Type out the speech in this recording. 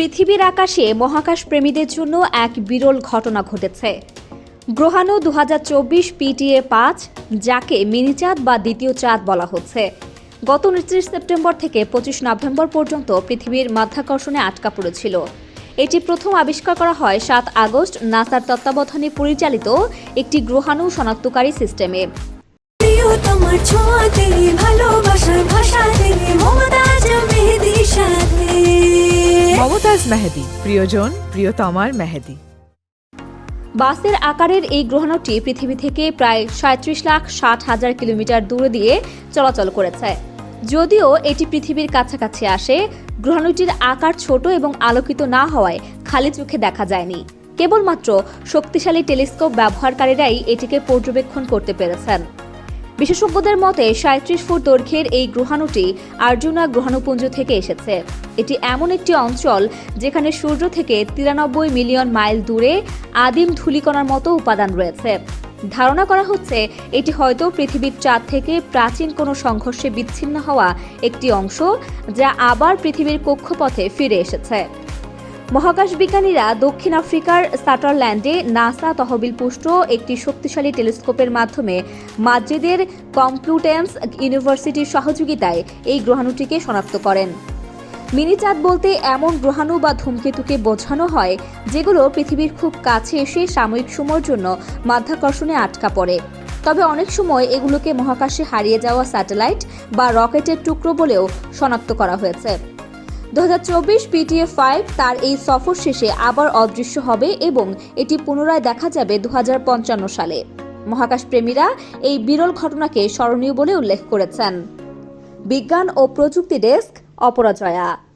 পৃথিবীর আকাশে মহাকাশ প্রেমীদের জন্য এক বিরল ঘটনা ঘটেছে। গ্রহাণু দু পিটিএ পাঁচ, যাকে মিনি চাঁদ বা দ্বিতীয় চাঁদ বলা হচ্ছে। গত উনত্রিশ সেপ্টেম্বর থেকে পঁচিশ নভেম্বর পর্যন্ত পৃথিবীর মাধ্যাকর্ষণে আটকা পড়েছিল। এটি প্রথম আবিষ্কার করা হয় সাত আগস্ট নাসার তত্ত্বাবধানে পরিচালিত একটি গ্রহাণু শনাক্তকারী সিস্টেমে। মমতাজ মেহেদি, প্রিয়জন প্রিয়তমার মেহেদি। বাসের আকারের এই গ্রহাণুটি পৃথিবী থেকে প্রায় সাঁত্রিশ লাখ ষাট হাজার কিলোমিটার দূরে দিয়ে চলাচল করেছে। যদিও এটি পৃথিবীর কাছাকাছি আসে, গ্রহাণুটির আকার ছোট এবং আলোকিত না হওয়ায় খালি চোখে দেখা যায়নি। কেবলমাত্র শক্তিশালী টেলিস্কোপ ব্যবহারকারীরাই এটিকে পর্যবেক্ষণ করতে পেরেছেন। বিশেষজ্ঞদের মতে, সাঁত্রিশ ফুট দৈর্ঘ্যের এই গ্রহাণুটি আর্জুনা গ্রহাণুপুঞ্জ থেকে এসেছে। এটি এমন একটি অঞ্চল যেখানে সূর্য থেকে তিরানব্বই মিলিয়ন মাইল দূরে আদিম ধূলিকণার মতো উপাদান রয়েছে। ধারণা করা হচ্ছে, এটি হয়তো পৃথিবীর চাঁদ থেকে প্রাচীন কোনো সংঘর্ষে বিচ্ছিন্ন হওয়া একটি অংশ, যা আবার পৃথিবীর কক্ষপথে ফিরে এসেছে। মহাকাশ বিজ্ঞানীরা দক্ষিণ আফ্রিকার সাটারল্যান্ডে নাসা তহবিল পুষ্ট একটি শক্তিশালী টেলিস্কোপের মাধ্যমে মাদ্রিদের কমপ্লুটেন্স ইউনিভার্সিটির সহযোগিতায় এই গ্রহাণুটিকে শনাক্ত করেন। মিনি চাঁদ বলতে এমন গ্রহাণু বা ধূমকেতুকে বোঝানো হয়, যেগুলো পৃথিবীর খুব কাছে এসে সাময়িক সময়ের জন্য মাধ্যাকর্ষণে আটকা পড়ে। তবে অনেক সময় এগুলোকে মহাকাশে হারিয়ে যাওয়া স্যাটেলাইট বা রকেটের টুকরো বলেও শনাক্ত করা হয়েছে। দু পিটিএ ফাইভ তার এই সফর শেষে আবার অদৃশ্য হবে এবং এটি পুনরায় দেখা যাবে দু হাজার পঞ্চান্ন সালে। মহাকাশ প্রেমীরা এই বিরল ঘটনাকে স্মরণীয় বলে উল্লেখ করেছেন। বিজ্ঞান ও প্রযুক্তি ডেস্ক, অপরাজয়া।